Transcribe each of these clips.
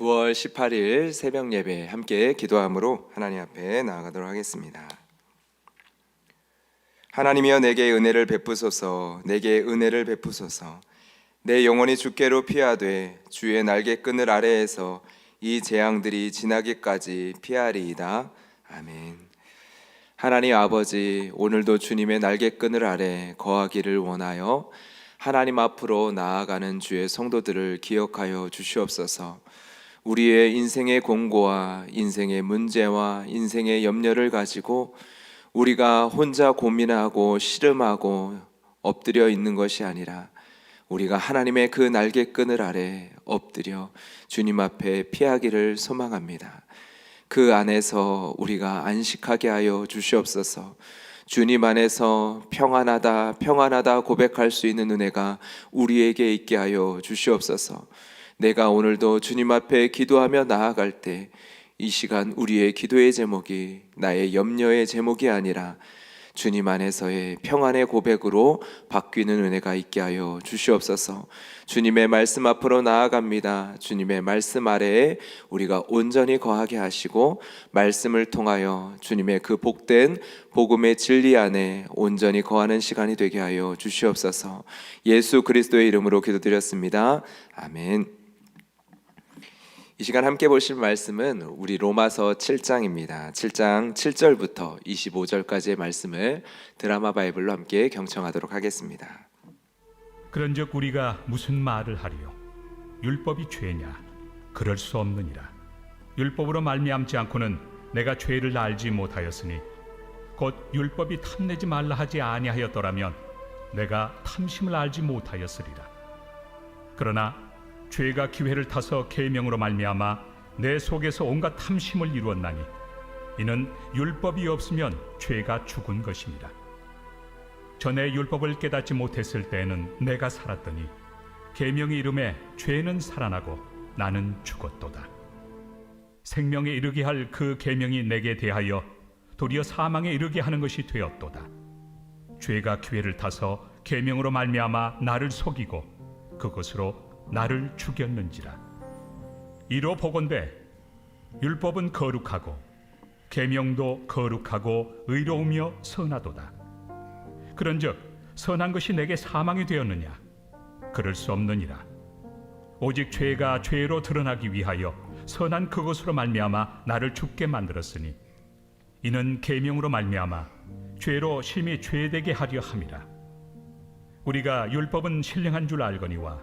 9월 18일 새벽 예배 함께 기도함으로 하나님 앞에 나아가도록 하겠습니다. 하나님이여 내게 은혜를 베푸소서. 내게 은혜를 베푸소서. 내 영혼이 주께로 피하되 주의 날개 끈을 아래에서 이 재앙들이 지나기까지 피하리이다. 아멘. 하나님 아버지 오늘도 주님의 날개 끈을 아래 거하기를 원하여 하나님 앞으로 나아가는 주의 성도들을 기억하여 주시옵소서 우리의 인생의 공고와 인생의 문제와 인생의 염려를 가지고 우리가 혼자 고민하고 씨름하고 엎드려 있는 것이 아니라 우리가 하나님의 그 날개 끈을 아래 엎드려 주님 앞에 피하기를 소망합니다. 그 안에서 우리가 안식하게 하여 주시옵소서. 주님 안에서 평안하다, 평안하다 고백할 수 있는 은혜가 우리에게 있게 하여 주시옵소서. 내가 오늘도 주님 앞에 기도하며 나아갈 때 이 시간 우리의 기도의 제목이 나의 염려의 제목이 아니라 주님 안에서의 평안의 고백으로 바뀌는 은혜가 있게 하여 주시옵소서. 주님의 말씀 앞으로 나아갑니다. 주님의 말씀 아래에 우리가 온전히 거하게 하시고 말씀을 통하여 주님의 그 복된 복음의 진리 안에 온전히 거하는 시간이 되게 하여 주시옵소서. 예수 그리스도의 이름으로 기도드렸습니다. 아멘. 이 시간 함께 보실 말씀은 우리 로마서 7장입니다. 7장 7절부터 25절까지의 말씀을 드라마 바이블로 함께 경청하도록 하겠습니다. 그런즉 우리가 무슨 말을 하리요 율법이 죄냐 그럴 수 없느니라 율법으로 말미암지 않고는 내가 죄를 알지 못하였으니 곧 율법이 탐내지 말라 하지 아니하였더라면 내가 탐심을 알지 못하였으리라 그러나 죄가 기회를 타서 계명으로 말미암아 내 속에서 온갖 탐심을 이루었나니 이는 율법이 없으면 죄가 죽은 것입니다 전에 율법을 깨닫지 못했을 때에는 내가 살았더니 계명의 이름에 죄는 살아나고 나는 죽었도다. 생명에 이르게 할 그 계명이 내게 대하여 도리어 사망에 이르게 하는 것이 되었도다. 죄가 기회를 타서 계명으로 말미암아 나를 속이고 그것으로 나를 죽였는지라. 이로 보건대 율법은 거룩하고 계명도 거룩하고 의로우며 선하도다. 그런즉 선한 것이 내게 사망이 되었느냐 그럴 수 없느니라 오직 죄가 죄로 드러나기 위하여 선한 그것으로 말미암아 나를 죽게 만들었으니 이는 계명으로 말미암아 죄로 심히 죄되게 하려 함이라 우리가 율법은 신령한 줄 알거니와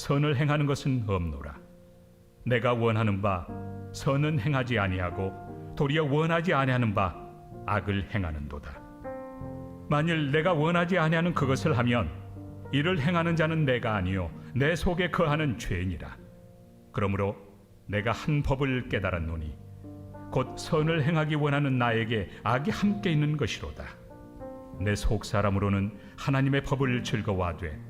선을 행하는 것은 없노라 내가 원하는 바 선은 행하지 아니하고 도리어 원하지 아니하는 바 악을 행하는도다 만일 내가 원하지 아니하는 그것을 하면 이를 행하는 자는 내가 아니요 내 속에 거하는 죄니라. 그러므로 내가 한 법을 깨달았노니 곧 선을 행하기 원하는 나에게 악이 함께 있는 것이로다. 내 속 사람으로는 하나님의 법을 즐거워하되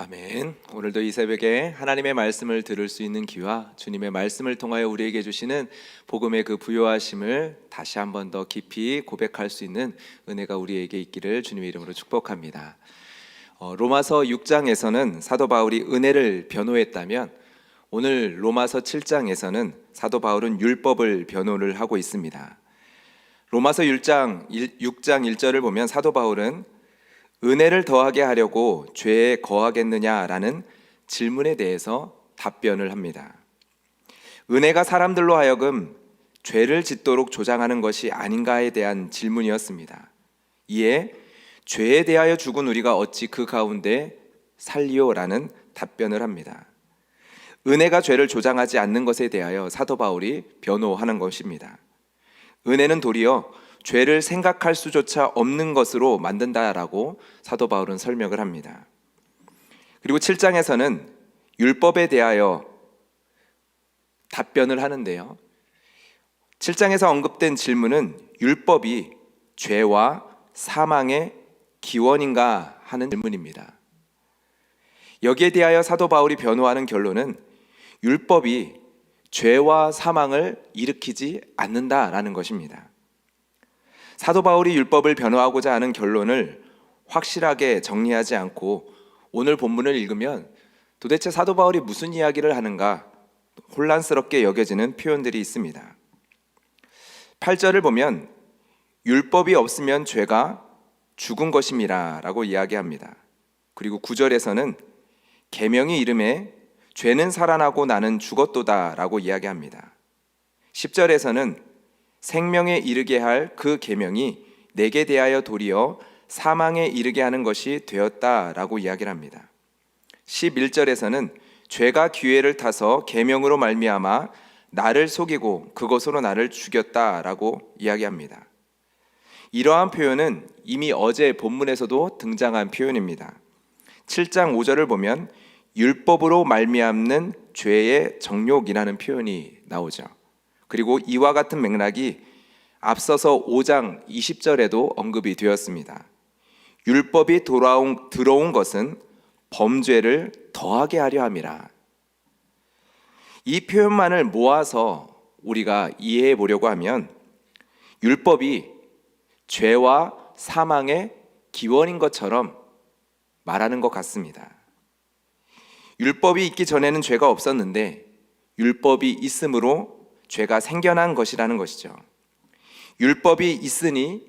아멘. 오늘도 이 새벽에 하나님의 말씀을 들을 수 있는 기와 주님의 말씀을 통하여 우리에게 주시는 복음의 그 부요하심을 다시 한 번 더 깊이 고백할 수 있는 은혜가 우리에게 있기를 주님의 이름으로 축복합니다. 어, 로마서 6장에서는 사도 바울이 은혜를 변호했다면 오늘 로마서 7장에서는 사도 바울은 율법을 변호를 하고 있습니다. 로마서 6장 6장 1절을 보면 사도 바울은 은혜를 더하게 하려고 죄에 거하겠느냐라는 질문에 대해서 답변을 합니다. 은혜가 사람들로 하여금 죄를 짓도록 조장하는 것이 아닌가에 대한 질문이었습니다. 이에 죄에 대하여 죽은 우리가 어찌 그 가운데 살리오라는 답변을 합니다. 은혜가 죄를 조장하지 않는 것에 대하여 사도 바울이 변호하는 것입니다. 은혜는 도리어 죄를 생각할 수조차 없는 것으로 만든다라고 사도 바울은 설명을 합니다. 그리고 7장에서는 율법에 대하여 답변을 하는데요. 7장에서 언급된 질문은 율법이 죄와 사망의 기원인가 하는 질문입니다. 여기에 대하여 사도 바울이 변호하는 결론은 율법이 죄와 사망을 일으키지 않는다라는 것입니다. 사도 바울이 율법을 변호하고자 하는 결론을 확실하게 정리하지 않고 오늘 본문을 읽으면 도대체 사도 바울이 무슨 이야기를 하는가 혼란스럽게 여겨지는 표현들이 있습니다. 8절을 보면 율법이 없으면 죄가 죽은 것임이라라고 이야기합니다. 그리고 9절에서는 계명이 이름에 죄는 살아나고 나는 죽었도다 라고 이야기합니다. 10절에서는 생명에 이르게 할 그 계명이 내게 대하여 도리어 사망에 이르게 하는 것이 되었다라고 이야기를 합니다. 11절에서는 죄가 기회를 타서 계명으로 말미암아 나를 속이고 그것으로 나를 죽였다라고 이야기합니다. 이러한 표현은 이미 어제 본문에서도 등장한 표현입니다. 7장 5절을 보면 율법으로 말미암는 죄의 정욕이라는 표현이 나오죠. 그리고 이와 같은 맥락이 앞서서 5장 20절에도 언급이 되었습니다. 율법이 돌아온 들어온 것은 범죄를 더하게 하려 함이라. 이 표현만을 모아서 우리가 이해해 보려고 하면 율법이 죄와 사망의 기원인 것처럼 말하는 것 같습니다. 율법이 있기 전에는 죄가 없었는데 율법이 있으므로 죄가 생겨난 것이라는 것이죠. 율법이 있으니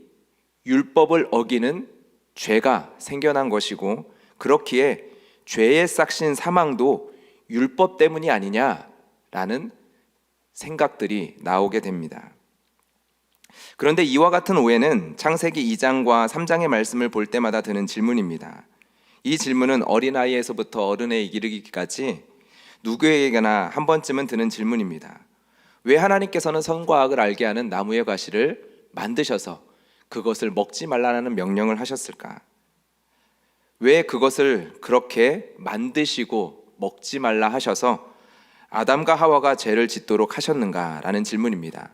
율법을 어기는 죄가 생겨난 것이고 그렇기에 죄의 싹신 사망도 율법 때문이 아니냐라는 생각들이 나오게 됩니다. 그런데 이와 같은 오해는 창세기 2장과 3장의 말씀을 볼 때마다 드는 질문입니다. 이 질문은 어린아이에서부터 어른에 이르기까지 누구에게나 한 번쯤은 드는 질문입니다. 왜 하나님께서는 선과 악을 알게 하는 나무의 과실을 만드셔서 그것을 먹지 말라는 명령을 하셨을까? 왜 그것을 그렇게 만드시고 먹지 말라 하셔서 아담과 하와가 죄를 짓도록 하셨는가라는 질문입니다.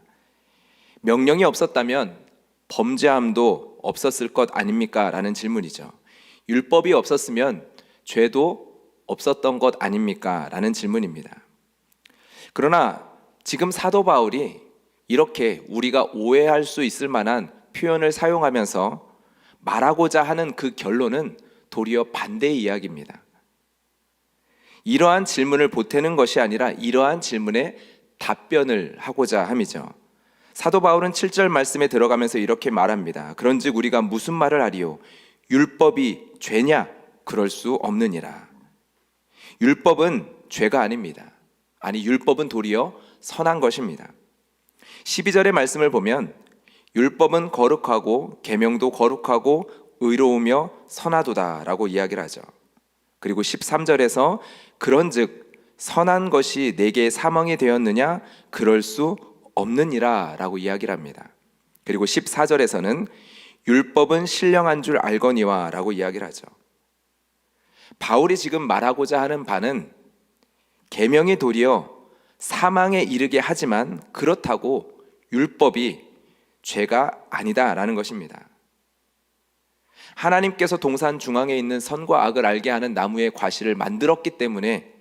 명령이 없었다면 범죄함도 없었을 것 아닙니까? 라는 질문이죠. 율법이 없었으면 죄도 없었던 것 아닙니까? 라는 질문입니다. 그러나 지금 사도 바울이 이렇게 우리가 오해할 수 있을 만한 표현을 사용하면서 말하고자 하는 그 결론은 도리어 반대의 이야기입니다. 이러한 질문을 보태는 것이 아니라 이러한 질문에 답변을 하고자 함이죠. 사도 바울은 7절 말씀에 들어가면서 이렇게 말합니다. 그런즉 우리가 무슨 말을 하리요? 율법이 죄냐? 그럴 수 없느니라. 율법은 죄가 아닙니다. 아니 율법은 도리어 선한 것입니다. 12절의 말씀을 보면 율법은 거룩하고 계명도 거룩하고 의로우며 선하도다라고 이야기를 하죠. 그리고 13절에서 그런즉 선한 것이 내게 사망이 되었느냐 그럴 수 없느니라라고 이야기를 합니다. 그리고 14절에서는 율법은 신령한 줄 알거니와라고 이야기를 하죠. 바울이 지금 말하고자 하는 바는 계명이 도리어 사망에 이르게 하지만 그렇다고 율법이 죄가 아니다라는 것입니다. 하나님께서 동산 중앙에 있는 선과 악을 알게 하는 나무의 과실을 만들었기 때문에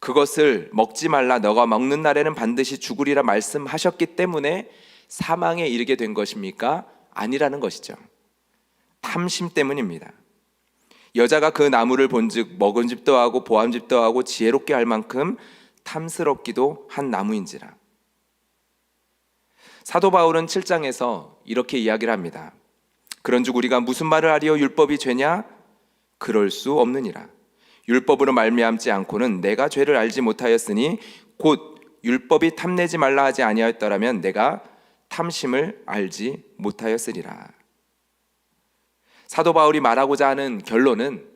그것을 먹지 말라 너가 먹는 날에는 반드시 죽으리라 말씀하셨기 때문에 사망에 이르게 된 것입니까? 아니라는 것이죠. 탐심 때문입니다. 여자가 그 나무를 본즉 먹은 집도 하고 보암 집도 하고 지혜롭게 할 만큼 탐스럽기도 한 나무인지라. 사도 바울은 7장에서 이렇게 이야기를 합니다. 그런즉 우리가 무슨 말을 하리요 율법이 죄냐? 그럴 수 없느니라. 율법으로 말미암지 않고는 내가 죄를 알지 못하였으니 곧 율법이 탐내지 말라 하지 아니하였더라면 내가 탐심을 알지 못하였으리라. 사도 바울이 말하고자 하는 결론은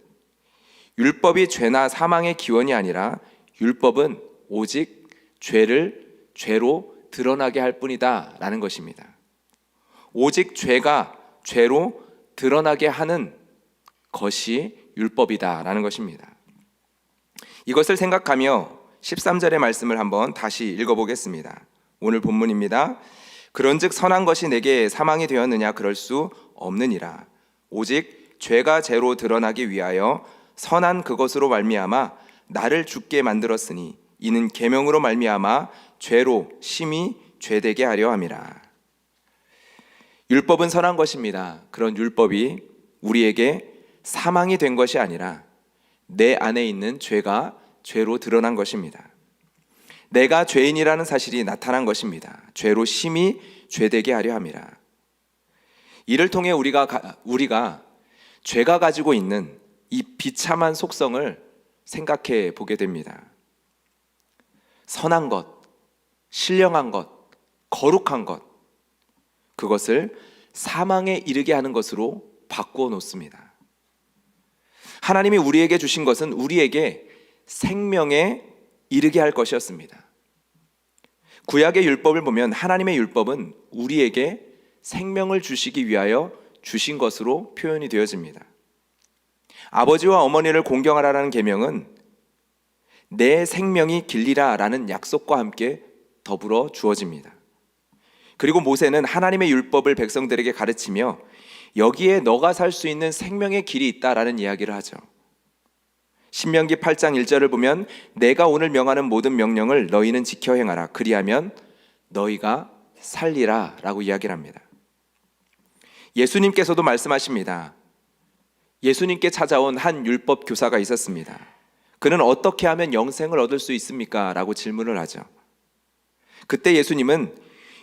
율법이 죄나 사망의 기원이 아니라 율법은 오직 죄를 죄로 드러나게 할 뿐이다 라는 것입니다. 오직 죄가 죄로 드러나게 하는 것이 율법이다 라는 것입니다. 이것을 생각하며 13절의 말씀을 한번 다시 읽어보겠습니다. 오늘 본문입니다. 그런즉 선한 것이 내게 사망이 되었느냐 그럴 수 없느니라. 오직 죄가 죄로 드러나기 위하여 선한 그것으로 말미암아 나를 죽게 만들었으니 이는 계명으로 말미암아 죄로 심히 죄되게 하려 함이라. 율법은 선한 것입니다. 그런 율법이 우리에게 사망이 된 것이 아니라 내 안에 있는 죄가 죄로 드러난 것입니다. 내가 죄인이라는 사실이 나타난 것입니다. 죄로 심히 죄되게 하려 함이라. 이를 통해 우리가 가- 우리가 죄가 가지고 있는 이 비참한 속성을 생각해 보게 됩니다. 선한 것, 신령한 것, 거룩한 것, 그것을 사망에 이르게 하는 것으로 바꾸어 놓습니다. 하나님이 우리에게 주신 것은 우리에게 생명에 이르게 할 것이었습니다. 구약의 율법을 보면 하나님의 율법은 우리에게 생명을 주시기 위하여 주신 것으로 표현이 되어집니다. 아버지와 어머니를 공경하라라는 계명은 내 생명이 길리라라는 약속과 함께 더불어 주어집니다. 그리고 모세는 하나님의 율법을 백성들에게 가르치며 여기에 너가 살 수 있는 생명의 길이 있다라는 이야기를 하죠. 신명기 8장 1절을 보면 내가 오늘 명하는 모든 명령을 너희는 지켜 행하라. 그리하면 너희가 살리라라고 이야기를 합니다. 예수님께서도 말씀하십니다. 예수님께 찾아온 한 율법 교사가 있었습니다. 그는 어떻게 하면 영생을 얻을 수 있습니까? 라고 질문을 하죠. 그때 예수님은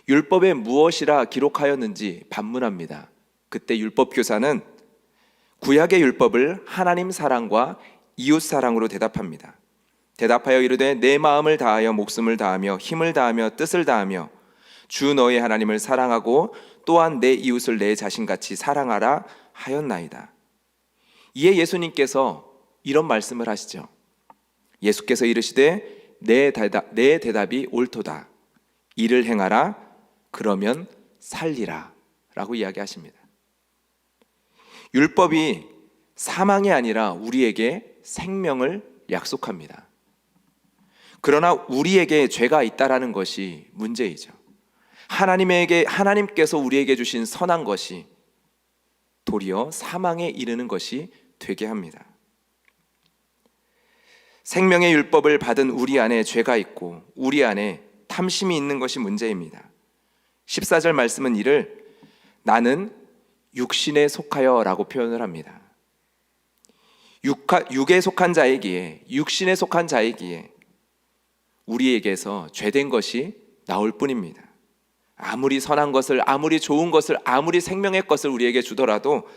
율법에 무엇이라 기록하였는지 반문합니다. 그때 율법 교사는 구약의 율법을 하나님 사랑과 이웃 사랑으로 대답합니다. 대답하여 이르되 내 마음을 다하여 목숨을 다하며 힘을 다하며 뜻을 다하며 주 너의 하나님을 사랑하고 또한 내 이웃을 내 자신같이 사랑하라 하였나이다. 이에 예수님께서 이런 말씀을 하시죠. 예수께서 이르시되 내 대답 내 대답이 옳도다. 이를 행하라 그러면 살리라 라고 이야기하십니다. 율법이 사망이 아니라 우리에게 생명을 약속합니다. 그러나 우리에게 죄가 있다라는 것이 문제이죠. 하나님에게 하나님께서 우리에게 주신 선한 것이 도리어 사망에 이르는 것이 되게 합니다. 생명의 율법을 받은 우리 안에 죄가 있고 우리 안에 탐심이 있는 것이 문제입니다. 14절 말씀은 이를 나는 육신에 속하여라고 표현을 합니다. 육에 속한 자이기에 육신에 속한 자이기에 우리에게서 죄된 것이 나올 뿐입니다. 아무리 선한 것을 아무리 좋은 것을 아무리 생명의 것을 우리에게 주더라도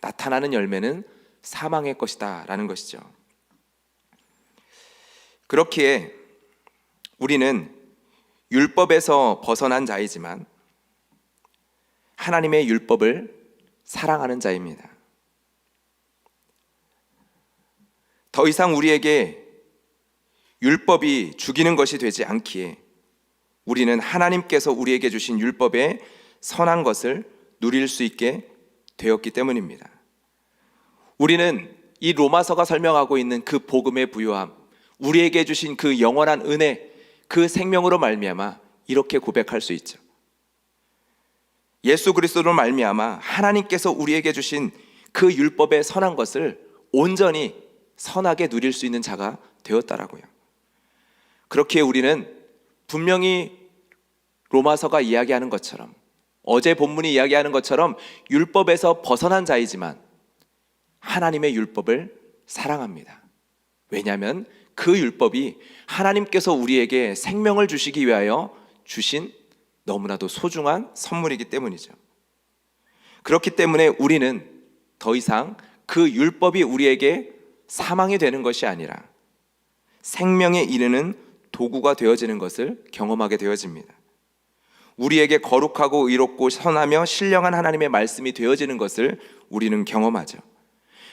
나타나는 열매는 사망의 것이다라는 것이죠. 그렇기에 우리는 율법에서 벗어난 자이지만 하나님의 율법을 사랑하는 자입니다. 더 이상 우리에게 율법이 죽이는 것이 되지 않기에 우리는 하나님께서 우리에게 주신 율법의 선한 것을 누릴 수 있게 되었기 때문입니다. 우리는 이 로마서가 설명하고 있는 그 복음의 부요함, 우리에게 주신 그 영원한 은혜, 그 생명으로 말미암아 이렇게 고백할 수 있죠. 예수 그리스도로 말미암아 하나님께서 우리에게 주신 그 율법의 선한 것을 온전히 선하게 누릴 수 있는 자가 되었다라고요. 그렇기에 우리는 분명히 로마서가 이야기하는 것처럼 어제 본문이 이야기하는 것처럼 율법에서 벗어난 자이지만 하나님의 율법을 사랑합니다. 왜냐하면 그 율법이 하나님께서 우리에게 생명을 주시기 위하여 주신 너무나도 소중한 선물이기 때문이죠. 그렇기 때문에 우리는 더 이상 그 율법이 우리에게 사망이 되는 것이 아니라 생명에 이르는 도구가 되어지는 것을 경험하게 되어집니다. 우리에게 거룩하고 의롭고 선하며 신령한 하나님의 말씀이 되어지는 것을 우리는 경험하죠.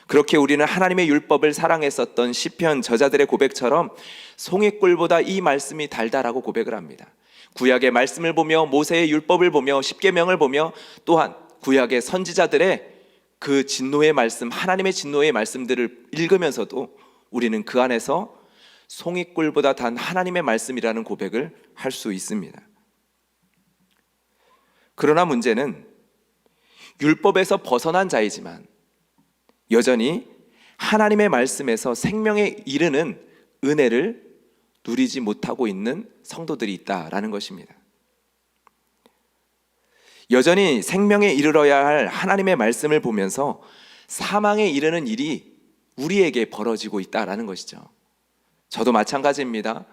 그렇게 우리는 하나님의 율법을 사랑했었던 시편 저자들의 고백처럼 송이꿀보다 이 말씀이 달달하고 고백을 합니다. 구약의 말씀을 보며 모세의 율법을 보며 십계명을 보며 또한 구약의 선지자들의 그 진노의 말씀, 하나님의 진노의 말씀들을 읽으면서도 우리는 그 안에서 송이꿀보다 단 하나님의 말씀이라는 고백을 할 수 있습니다. 그러나 문제는 율법에서 벗어난 자이지만 여전히 하나님의 말씀에서 생명에 이르는 은혜를 누리지 못하고 있는 성도들이 있다라는 것입니다. 여전히 생명에 이르러야 할 하나님의 말씀을 보면서 사망에 이르는 일이 우리에게 벌어지고 있다라는 것이죠. 저도 마찬가지입니다.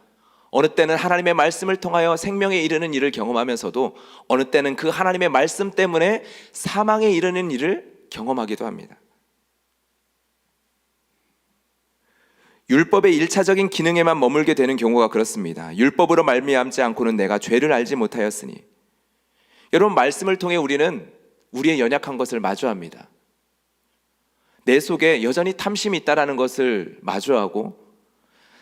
어느 때는 하나님의 말씀을 통하여 생명에 이르는 일을 경험하면서도 어느 때는 그 하나님의 말씀 때문에 사망에 이르는 일을 경험하기도 합니다. 율법의 일차적인 기능에만 머물게 되는 경우가 그렇습니다. 율법으로 말미암지 않고는 내가 죄를 알지 못하였으니 여러분 말씀을 통해 우리는 우리의 연약한 것을 마주합니다. 내 속에 여전히 탐심이 있다라는 것을 마주하고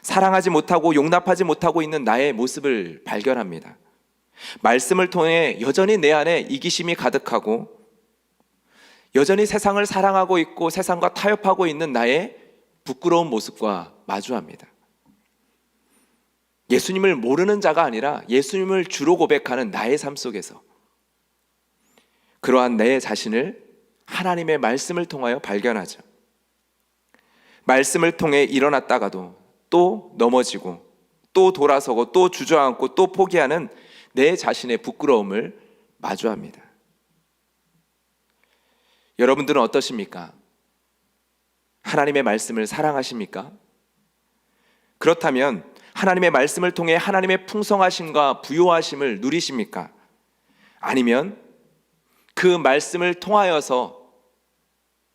사랑하지 못하고 용납하지 못하고 있는 나의 모습을 발견합니다. 말씀을 통해 여전히 내 안에 이기심이 가득하고 여전히 세상을 사랑하고 있고 세상과 타협하고 있는 나의 부끄러운 모습과 마주합니다. 예수님을 모르는 자가 아니라 예수님을 주로 고백하는 나의 삶 속에서 그러한 내 자신을 하나님의 말씀을 통하여 발견하죠. 말씀을 통해 일어났다가도 또 넘어지고 또 돌아서고 또 주저앉고 또 포기하는 내 자신의 부끄러움을 마주합니다. 여러분들은 어떠십니까? 하나님의 말씀을 사랑하십니까? 그렇다면 하나님의 말씀을 통해 하나님의 풍성하심과 부요하심을 누리십니까? 아니면 그 말씀을 통하여서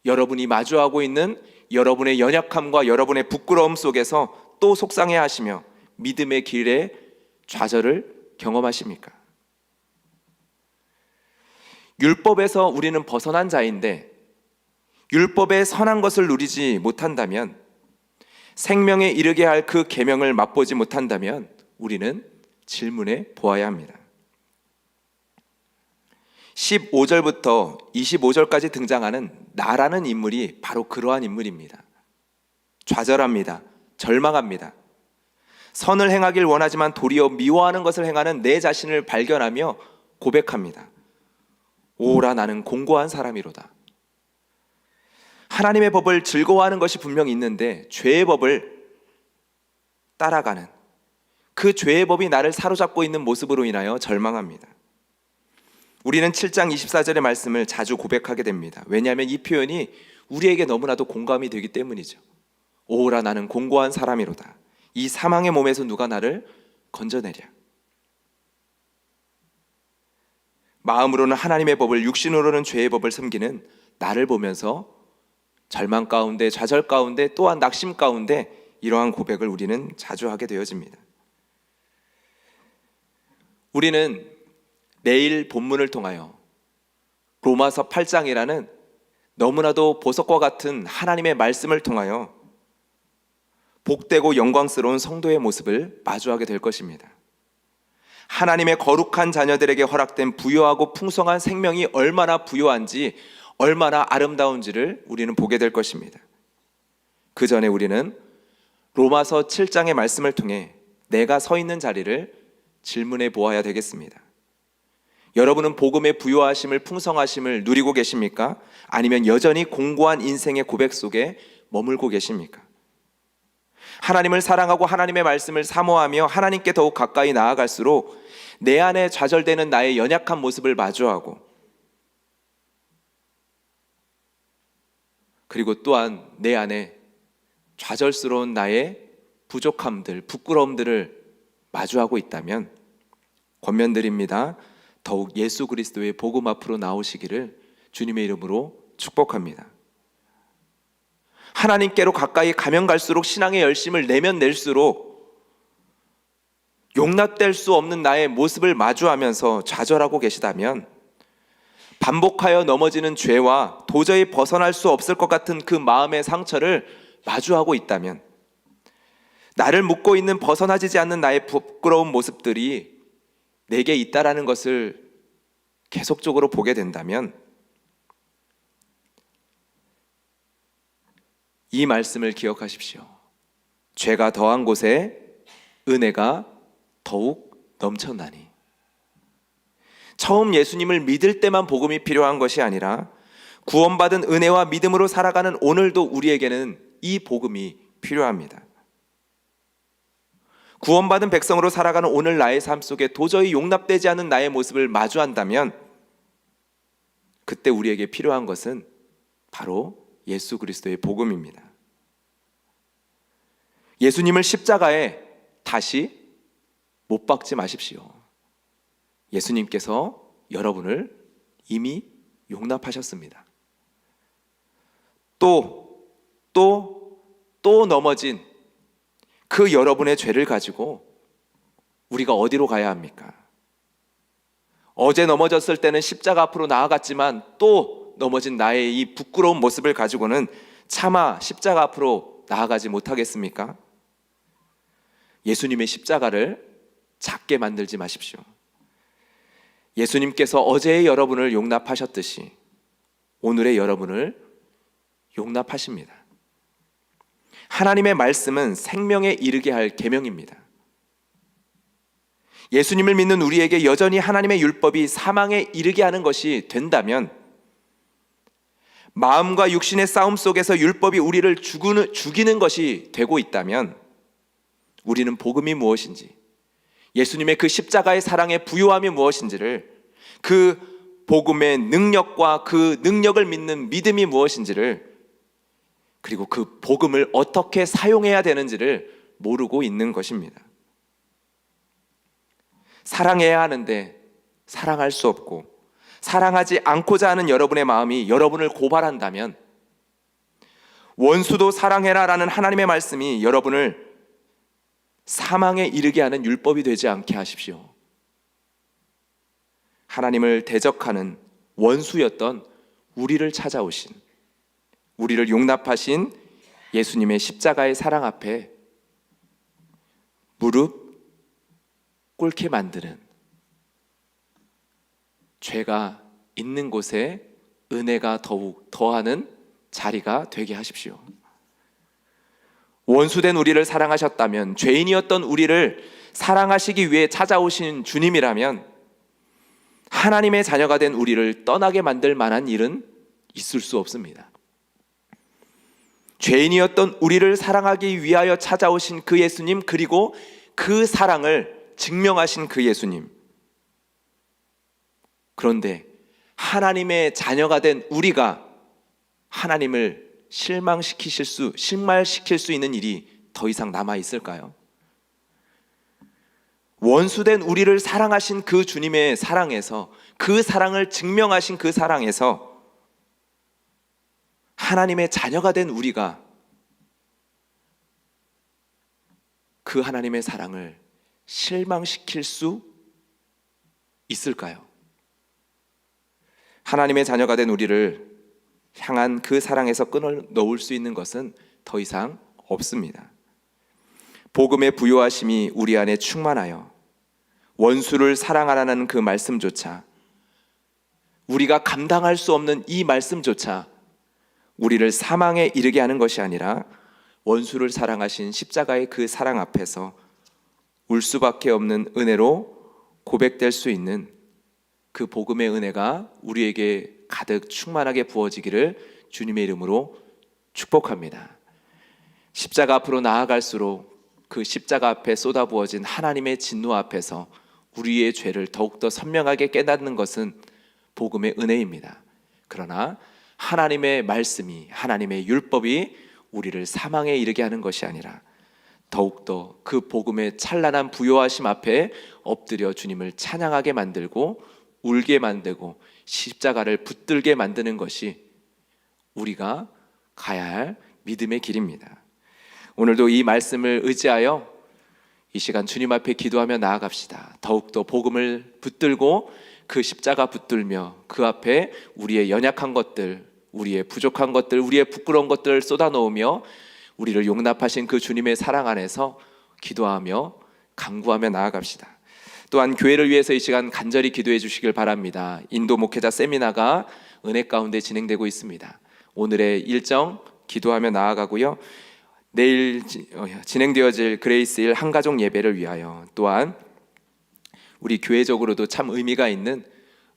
여러분이 마주하고 있는 여러분의 연약함과 여러분의 부끄러움 속에서 또 속상해 하시며 믿음의 길에 좌절을 경험하십니까? 율법에서 우리는 벗어난 자인데 율법의 선한 것을 누리지 못한다면 생명에 이르게 할 그 계명을 맛보지 못한다면 우리는 질문해 보아야 합니다. 15절부터 25절까지 등장하는 나라는 인물이 바로 그러한 인물입니다. 좌절합니다. 절망합니다. 선을 행하길 원하지만 도리어 미워하는 것을 행하는 내 자신을 발견하며 고백합니다. 오라 나는 공고한 사람이로다. 하나님의 법을 즐거워하는 것이 분명히 있는데 죄의 법을 따라가는 그 죄의 법이 나를 사로잡고 있는 모습으로 인하여 절망합니다. 우리는 7장 24절의 말씀을 자주 고백하게 됩니다. 왜냐하면 이 표현이 우리에게 너무나도 공감이 되기 때문이죠. 오라 나는 공고한 사람이로다. 이 사망의 몸에서 누가 나를 건져내랴. 마음으로는 하나님의 법을 육신으로는 죄의 법을 섬기는 나를 보면서 절망 가운데 좌절 가운데 또한 낙심 가운데 이러한 고백을 우리는 자주 하게 되어집니다. 우리는 내일 본문을 통하여 로마서 8장이라는 너무나도 보석과 같은 하나님의 말씀을 통하여 복되고 영광스러운 성도의 모습을 마주하게 될 것입니다. 하나님의 거룩한 자녀들에게 허락된 부유하고 풍성한 생명이 얼마나 부유한지 얼마나 아름다운지를 우리는 보게 될 것입니다. 그 전에 우리는 로마서 7장의 말씀을 통해 내가 서 있는 자리를 질문해 보아야 되겠습니다. 여러분은 복음의 부요하심을 풍성하심을 누리고 계십니까? 아니면 여전히 공고한 인생의 고백 속에 머물고 계십니까? 하나님을 사랑하고 하나님의 말씀을 사모하며 하나님께 더욱 가까이 나아갈수록 내 안에 좌절되는 나의 연약한 모습을 마주하고 그리고 또한 내 안에 좌절스러운 나의 부족함들, 부끄러움들을 마주하고 있다면 권면드립니다. 더욱 예수 그리스도의 복음 앞으로 나오시기를 주님의 이름으로 축복합니다. 하나님께로 가까이 가면 갈수록 신앙의 열심을 내면 낼수록 용납될 수 없는 나의 모습을 마주하면서 좌절하고 계시다면 반복하여 넘어지는 죄와 도저히 벗어날 수 없을 것 같은 그 마음의 상처를 마주하고 있다면 나를 묶고 있는 벗어나지지 않는 나의 부끄러운 모습들이 내게 있다라는 것을 계속적으로 보게 된다면 이 말씀을 기억하십시오. 죄가 더한 곳에 은혜가 더욱 넘쳐나니. 처음 예수님을 믿을 때만 복음이 필요한 것이 아니라 구원받은 은혜와 믿음으로 살아가는 오늘도 우리에게는 이 복음이 필요합니다. 구원받은 백성으로 살아가는 오늘 나의 삶 속에 도저히 용납되지 않은 나의 모습을 마주한다면 그때 우리에게 필요한 것은 바로 예수 그리스도의 복음입니다. 예수님을 십자가에 다시 못 박지 마십시오. 예수님께서 여러분을 이미 용납하셨습니다. 또, 또, 또 넘어진 그 여러분의 죄를 가지고 우리가 어디로 가야 합니까? 어제 넘어졌을 때는 십자가 앞으로 나아갔지만 또 넘어진 나의 이 부끄러운 모습을 가지고는 차마 십자가 앞으로 나아가지 못하겠습니까? 예수님의 십자가를 작게 만들지 마십시오. 예수님께서 어제의 여러분을 용납하셨듯이 오늘의 여러분을 용납하십니다. 하나님의 말씀은 생명에 이르게 할 계명입니다. 예수님을 믿는 우리에게 여전히 하나님의 율법이 사망에 이르게 하는 것이 된다면 마음과 육신의 싸움 속에서 율법이 우리를 죽이는, 것이 되고 있다면 우리는 복음이 무엇인지 예수님의 그 십자가의 사랑의 부요함이 무엇인지를 그 복음의 능력과 그 능력을 믿는 믿음이 무엇인지를 그리고 그 복음을 어떻게 사용해야 되는지를 모르고 있는 것입니다. 사랑해야 하는데 사랑할 수 없고 사랑하지 않고자 하는 여러분의 마음이 여러분을 고발한다면 원수도 사랑해라 라는 하나님의 말씀이 여러분을 사망에 이르게 하는 율법이 되지 않게 하십시오. 하나님을 대적하는 원수였던 우리를 찾아오신 우리를 용납하신 예수님의 십자가의 사랑 앞에 무릎 꿇게 만드는 죄가 있는 곳에 은혜가 더욱 더하는 자리가 되게 하십시오. 원수된 우리를 사랑하셨다면 죄인이었던 우리를 사랑하시기 위해 찾아오신 주님이라면 하나님의 자녀가 된 우리를 떠나게 만들 만한 일은 있을 수 없습니다. 죄인이었던 우리를 사랑하기 위하여 찾아오신 그 예수님 그리고 그 사랑을 증명하신 그 예수님. 그런데 하나님의 자녀가 된 우리가 하나님을 실망시키실 수, 실말시킬 수 있는 일이 더 이상 남아 있을까요? 원수된 우리를 사랑하신 그 주님의 사랑에서 그 사랑을 증명하신 그 사랑에서 하나님의 자녀가 된 우리가 그 하나님의 사랑을 실망시킬 수 있을까요? 하나님의 자녀가 된 우리를 향한 그 사랑에서 끊어 놓을 수 있는 것은 더 이상 없습니다. 복음의 부요하심이 우리 안에 충만하여 원수를 사랑하라는 그 말씀조차 우리가 감당할 수 없는 이 말씀조차 우리를 사망에 이르게 하는 것이 아니라 원수를 사랑하신 십자가의 그 사랑 앞에서 울 수밖에 없는 은혜로 고백될 수 있는 그 복음의 은혜가 우리에게 가득 충만하게 부어지기를 주님의 이름으로 축복합니다. 십자가 앞으로 나아갈수록 그 십자가 앞에 쏟아부어진 하나님의 진노 앞에서 우리의 죄를 더욱더 선명하게 깨닫는 것은 복음의 은혜입니다. 그러나 하나님의 말씀이 하나님의 율법이 우리를 사망에 이르게 하는 것이 아니라 더욱더 그 복음의 찬란한 부요하심 앞에 엎드려 주님을 찬양하게 만들고 울게 만들고 십자가를 붙들게 만드는 것이 우리가 가야 할 믿음의 길입니다. 오늘도 이 말씀을 의지하여 이 시간 주님 앞에 기도하며 나아갑시다. 더욱더 복음을 붙들고 그 십자가 붙들며 그 앞에 우리의 연약한 것들, 우리의 부족한 것들, 우리의 부끄러운 것들을 쏟아놓으며 우리를 용납하신 그 주님의 사랑 안에서 기도하며 강구하며 나아갑시다. 또한 교회를 위해서 이 시간 간절히 기도해 주시길 바랍니다. 인도 목회자 세미나가 은혜 가운데 진행되고 있습니다. 오늘의 일정 기도하며 나아가고요. 내일 지- 어, 진행되어질 그레이스 일 한가족 예배를 위하여 또한 우리 교회적으로도 참 의미가 있는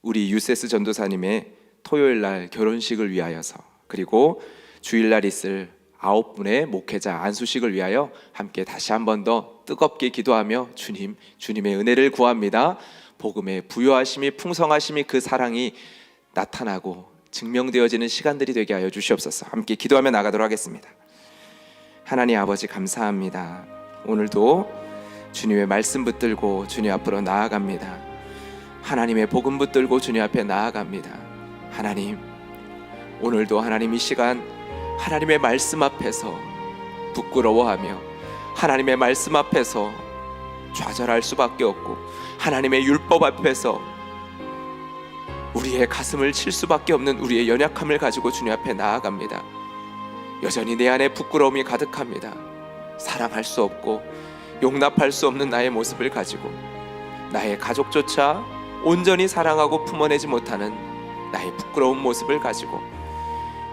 우리 유세스 전도사님의 토요일 날 결혼식을 위하여서 그리고 주일날 있을 아홉 분의 목회자 안수식을 위하여 함께 다시 한 번 더 뜨겁게 기도하며 주님 주님의 은혜를 구합니다. 복음의 부요하심이 풍성하심이 그 사랑이 나타나고 증명되어지는 시간들이 되게 하여 주시옵소서. 함께 기도하며 나가도록 하겠습니다. 하나님 아버지 감사합니다. 오늘도 주님의 말씀 붙들고 주님 앞으로 나아갑니다. 하나님의 복음 붙들고 주님 앞에 나아갑니다. 하나님, 오늘도 하나님 이 시간 하나님의 말씀 앞에서 부끄러워하며 하나님의 말씀 앞에서 좌절할 수밖에 없고 하나님의 율법 앞에서 우리의 가슴을 칠 수밖에 없는 우리의 연약함을 가지고 주님 앞에 나아갑니다. 여전히 내 안에 부끄러움이 가득합니다. 사랑할 수 없고 용납할 수 없는 나의 모습을 가지고 나의 가족조차 온전히 사랑하고 품어내지 못하는 나의 부끄러운 모습을 가지고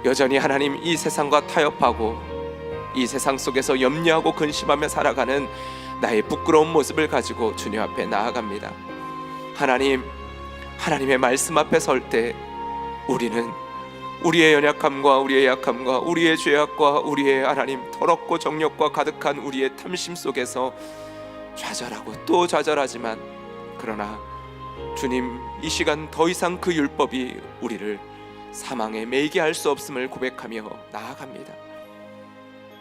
여전히 하나님 이 세상과 타협하고 이 세상 속에서 염려하고 근심하며 살아가는 나의 부끄러운 모습을 가지고 주님 앞에 나아갑니다. 하나님, 하나님의 말씀 앞에 설 때 우리는 우리의 연약함과 우리의 약함과 우리의 죄악과 우리의 하나님 더럽고 정욕과 가득한 우리의 탐심 속에서 좌절하고 또 좌절하지만 그러나 주님 이 시간 더 이상 그 율법이 우리를 사망에 매이게 할 수 없음을 고백하며 나아갑니다.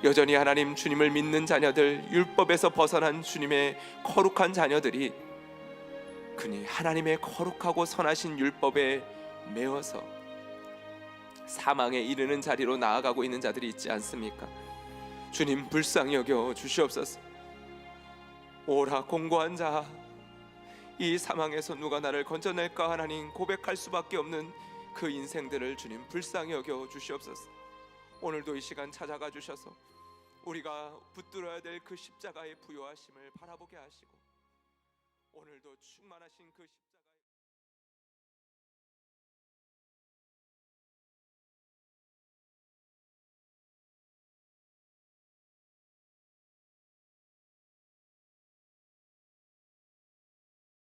여전히 하나님 주님을 믿는 자녀들 율법에서 벗어난 주님의 거룩한 자녀들이 그니 하나님의 거룩하고 선하신 율법에 매어서 사망에 이르는 자리로 나아가고 있는 자들이 있지 않습니까? 주님 불쌍히 여겨 주시옵소서. 오라 공고한 자, 이 사망에서 누가 나를 건져낼까 하나님 고백할 수밖에 없는 그 인생들을 주님 불쌍히 여겨 주시옵소서. 오늘도 이 시간 찾아가 주셔서 우리가 붙들어야 될 그 십자가의 부요하심을 바라보게 하시고 오늘도 충만하신 그 십자가